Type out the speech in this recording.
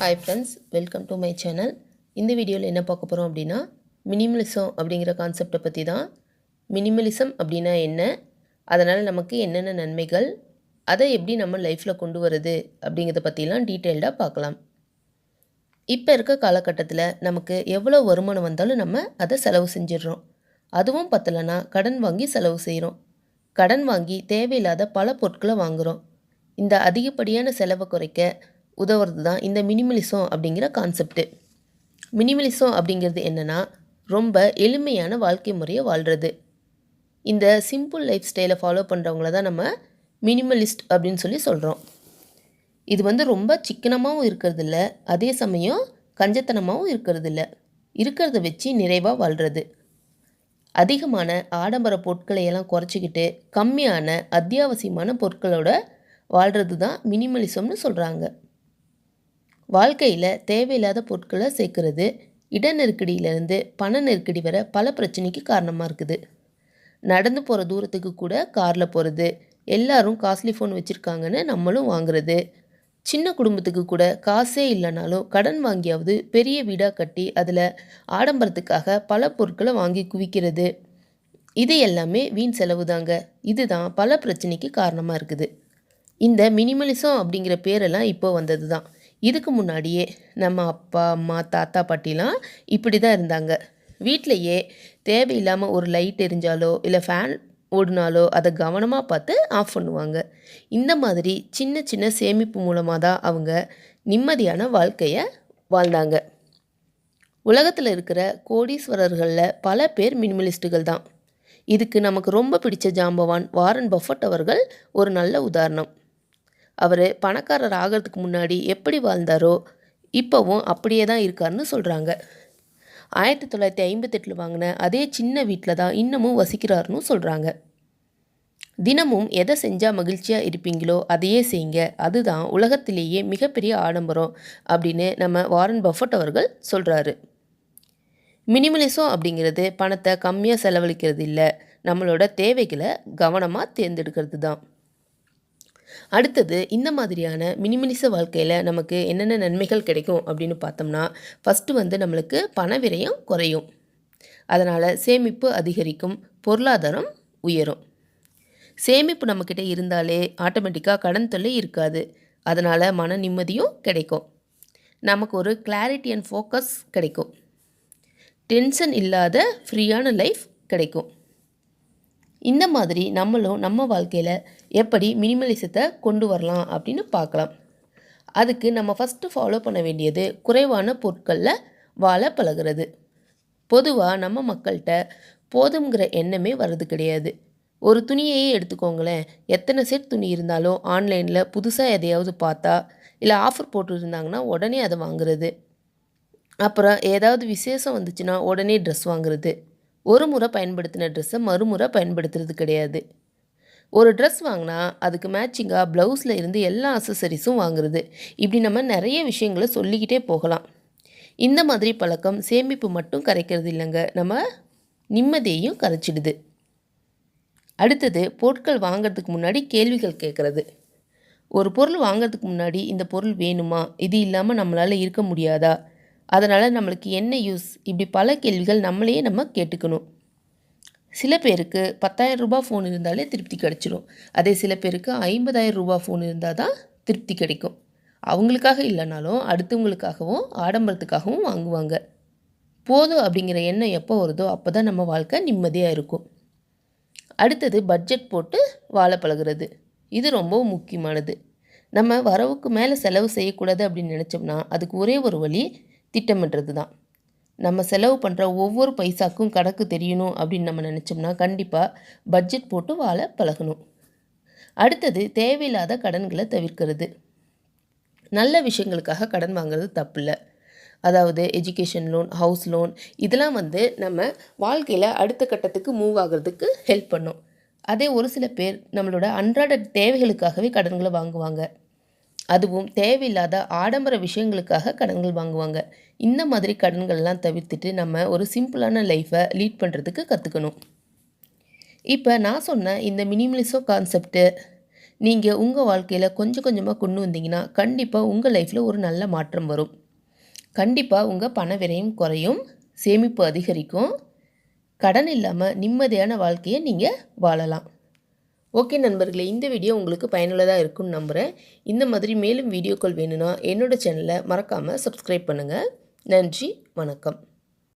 Hi friends welcome to my channel இந்த வீடியோவில் என்ன பார்க்க போகிறோம் அப்படின்னா மினிமலிசம் அப்படிங்கிற கான்செப்டை பற்றி தான். மினிமலிசம் அப்படின்னா என்ன? அதனால் நமக்கு என்னென்ன நன்மைகள்? அதை எப்படி நம்ம லைஃப்பில் கொண்டு வருது அப்படிங்கிறத பற்றிலாம் டீட்டெயில்டாக பார்க்கலாம். இப்போ இருக்க காலகட்டத்தில் நமக்கு எவ்வளோ வருமானம் வந்தாலும் நம்ம அதை செலவு செஞ்சிடுறோம். அதுவும் பத்தலைன்னா கடன் வாங்கி செலவு செய்கிறோம் கடன் வாங்கி தேவையில்லாத பல பொருட்களை வாங்குகிறோம் இந்த அதிகப்படியான செலவை குறைக்க உதவுறது தான் இந்த மினிமலிசம் அப்படிங்கிற கான்செப்ட்டு மினிமலிசம் அப்படிங்கிறது என்னென்னா ரொம்ப எளிமையான வாழ்க்கை முறையை வாழ்கிறது இந்த சிம்பிள் லைஃப் ஸ்டைலை ஃபாலோ பண்ணுறவங்கள தான் நம்ம மினிமலிஸ்ட் அப்படின்னு சொல்லி சொல்கிறோம் இது வந்து ரொம்ப சிக்கனமாகவும் இருக்கிறது இல்லை அதே சமயம் கஞ்சத்தனமாகவும் இருக்கிறது இல்லை இருக்கிறத வச்சு நிறைவாக வாழ்கிறது அதிகமான ஆடம்பர பொருட்களை எல்லாம் குறைச்சிக்கிட்டு கம்மியான அத்தியாவசியமான பொருட்களோட வாழ்கிறது தான் மினிமலிசம்னு சொல்கிறாங்க வாழ்க்கையில் தேவையில்லாத பொருட்களை சேர்க்கறது இட நெருக்கடியிலேருந்து பண நெருக்கடி வர பல பிரச்சனைக்கு காரணமாக இருக்குது. நடந்து போகிற தூரத்துக்கு கூட காரில் போகிறது எல்லாரும் காஸ்ட்லி ஃபோன் வச்சுருக்காங்கன்னு நம்மளும் வாங்குறது. சின்ன குடும்பத்துக்கு கூட காசே இல்லைனாலும் கடன் வாங்கியாவது பெரிய வீடாக கட்டி அதில் ஆடம்பரத்துக்காக பல பொருட்களை வாங்கி குவிக்கிறது. இது எல்லாமே வீண் செலவு தாங்க. இதுதான் பல பிரச்சனைக்கு காரணமாக இருக்குது. இந்த மினிமலிசம் அப்படிங்கிற பேரெல்லாம் இப்போ வந்தது தான். இதுக்கு முன்னாடியே நம்ம அப்பா அம்மா தாத்தா பாட்டிலாம் இப்படி தான் இருந்தாங்க. வீட்டிலையே தேவையில்லாமல் ஒரு லைட் எரிஞ்சாலோ இல்லை ஃபேன் ஓடினாலோ அதை கவனமாக பார்த்து ஆஃப் பண்ணுவாங்க. இந்த மாதிரி சின்ன சின்ன சேமிப்பு மூலமாக தான் அவங்க நிம்மதியான வாழ்க்கையை வாழ்ந்தாங்க. உலகத்தில் இருக்கிற கோடீஸ்வரர்களில் பல பேர் மினிமலிஸ்ட்டுகள் தான். இதுக்கு நமக்கு ரொம்ப பிடிச்ச ஜாம்பவான் வாரன் பஃபட் அவர்கள் ஒரு நல்ல உதாரணம். அவர் பணக்காரர் ஆகிறதுக்கு முன்னாடி எப்படி வாழ்ந்தாரோ இப்போவும் அப்படியே தான் இருக்காருன்னு சொல்கிறாங்க ஆயிரத்தி தொள்ளாயிரத்தி ஐம்பத்தெட்டில் வாங்கின அதே சின்ன வீட்டில் தான் இன்னமும் வசிக்கிறாருன்னு சொல்கிறாங்க தினமும் எதை செஞ்சால் மகிழ்ச்சியாக இருப்பீங்களோ அதையே செய்யுங்க. அதுதான் உலகத்திலேயே மிகப்பெரிய ஆடம்பரம் அப்படின்னு நம்ம வாரன் பஃபட் அவர்கள் சொல்கிறாரு மினிமலிசம் அப்படிங்கிறது பணத்தை கம்மியாக செலவழிக்கிறது இல்லை. நம்மளோட தேவைகளை கவனமாக தேர்ந்தெடுக்கிறது தான். அடுத்தது இந்த மாதிரியான மினிமினிச வாழ்க்கையில் நமக்கு என்னென்ன நன்மைகள் கிடைக்கும் அப்படின்னு பார்த்தோம்னா ஃபஸ்ட்டு வந்து நம்மளுக்கு பண விரயம் குறையும். அதனால் சேமிப்பு அதிகரிக்கும் பொருளாதாரம் உயரும். சேமிப்பு நம்மக்கிட்ட இருந்தாலே ஆட்டோமேட்டிக்காக கடன் தொல்லை இருக்காது. அதனால் மன நிம்மதியும் கிடைக்கும். நமக்கு ஒரு கிளாரிட்டி அண்ட் ஃபோக்கஸ் கிடைக்கும். டென்ஷன் இல்லாத ஃப்ரீயான லைஃப் கிடைக்கும். இந்த மாதிரி நம்மளும் நம்ம வாழ்க்கையில் எப்படி மினிமலிசத்தை கொண்டு வரலாம் அப்படின்னு பார்க்கலாம். அதுக்கு நம்ம ஃபஸ்ட்டு ஃபாலோ பண்ண வேண்டியது குறைவான பொருட்களில் வாழ பழகிறது. பொதுவாக நம்ம மக்கள்கிட்ட போதுங்கிற எண்ணமே வர்றது கிடையாது. ஒரு துணியையே எடுத்துக்கோங்களேன். எத்தனை செட் துணி இருந்தாலும் ஆன்லைனில் புதுசாக எதையாவது பார்த்தா இல்லை ஆஃபர் போட்டுருந்தாங்கன்னா உடனே அதை வாங்குறது. அப்புறம் ஏதாவது விசேஷம் வந்துச்சுன்னா உடனே ட்ரெஸ் வாங்குறது. ஒரு முறை பயன்படுத்தின ட்ரெஸ்ஸை மறுமுறை பயன்படுத்துறது கிடையாது. ஒரு ட்ரெஸ் வாங்கினா அதுக்கு மேட்சிங்காக ப்ளவுஸில் இருந்து எல்லா அசசரிஸும் வாங்குறது. இப்படி நம்ம நிறைய விஷயங்களை சொல்லிக்கிட்டே போகலாம். இந்த மாதிரி பழக்கம் சேமிப்பு மட்டும் கரைக்கிறது இல்லைங்க. நம்ம நிம்மதியையும் கரைச்சிடுது. அடுத்தது பொருட்கள் வாங்குறதுக்கு முன்னாடி கேள்விகள் கேட்குறது. ஒரு பொருள் வாங்குறதுக்கு முன்னாடி இந்த பொருள் வேணுமா? இது இல்லாமல் நம்மளால் இருக்க முடியாதா? அதனால் நம்மளுக்கு என்ன யூஸ் இப்படி பல கேள்விகள் நம்மளையே நம்ம கேட்டுக்கணும். சில பேருக்கு பத்தாயிரம் ரூபாய் ஃபோன் இருந்தாலே திருப்தி கிடச்சிரும். அதே சில பேருக்கு ஐம்பதாயிரம் ரூபாய் ஃபோன் இருந்தால் தான் திருப்தி கிடைக்கும். அவங்களுக்காக இல்லைனாலும் அடுத்தவங்களுக்காகவும் ஆடம்பரத்துக்காகவும் வாங்குவாங்க. போதும் அப்படிங்கிற எண்ணம் எப்போ வருதோ அப்போ தான் நம்ம வாழ்க்கை நிம்மதியாக இருக்கும். அடுத்தது பட்ஜெட் போட்டு வாழ பழகிறது. இது ரொம்ப முக்கியமானது. நம்ம வரவுக்கு மேலே செலவு செய்யக்கூடாது அப்படின்னு நினச்சோம்னா அதுக்கு ஒரே ஒரு வழி திட்டமிடுறது தான் நம்ம செலவு பண்ணுற ஒவ்வொரு பைசாக்கும் கணக்கு தெரியணும் அப்படின்னு நம்ம நினச்சோம்னா கண்டிப்பாக பட்ஜெட் போட்டு வாழ பழகணும். அடுத்தது தேவையில்லாத கடன்களை தவிர்க்கிறது. நல்ல விஷயங்களுக்காக கடன் வாங்குறது தப்பில்ல. அதாவது எஜுகேஷன் லோன் ஹவுஸ் லோன் இதெல்லாம் வந்து நம்ம வாழ்க்கையில் அடுத்த கட்டத்துக்கு மூவ் ஆகிறதுக்கு ஹெல்ப் பண்ணும். அதே ஒரு சில பேர் நம்மளோட அன்றாட தேவைகளுக்காகவே கடன்களை வாங்குவாங்க. அதுவும் தேவையில்லாத ஆடம்பர விஷயங்களுக்காக கடன்கள் வாங்குவாங்க. இந்த மாதிரி கடன்கள்லாம் தவிர்த்துட்டு நம்ம ஒரு சிம்பிளான லைஃப்பை லீட் பண்ணுறதுக்கு கற்றுக்கணும் இப்போ நான் சொன்ன இந்த மினிமலிசோ கான்செப்ட்டு நீங்கள் உங்கள் வாழ்க்கையில் கொஞ்சம் கொஞ்சமாக கொண்டு வந்தீங்கன்னா கண்டிப்பாக உங்கள் லைஃப்பில் ஒரு நல்ல மாற்றம் வரும். கண்டிப்பாக உங்கள் பண விரையும் குறையும் சேமிப்பு அதிகரிக்கும். கடன் இல்லாமல் நிம்மதியான வாழ்க்கையை நீங்கள் வாழலாம். ஓகே நண்பர்களே இந்த வீடியோ உங்களுக்கு பயனுள்ளதாக இருக்கும்னு நம்புகிறேன் இந்த மாதிரி மேலும் வீடியோக்கள் வேணும்னா என்னோட சேனலை மறக்காமல் சப்ஸ்கிரைப் பண்ணுங்கள் நன்றி வணக்கம்.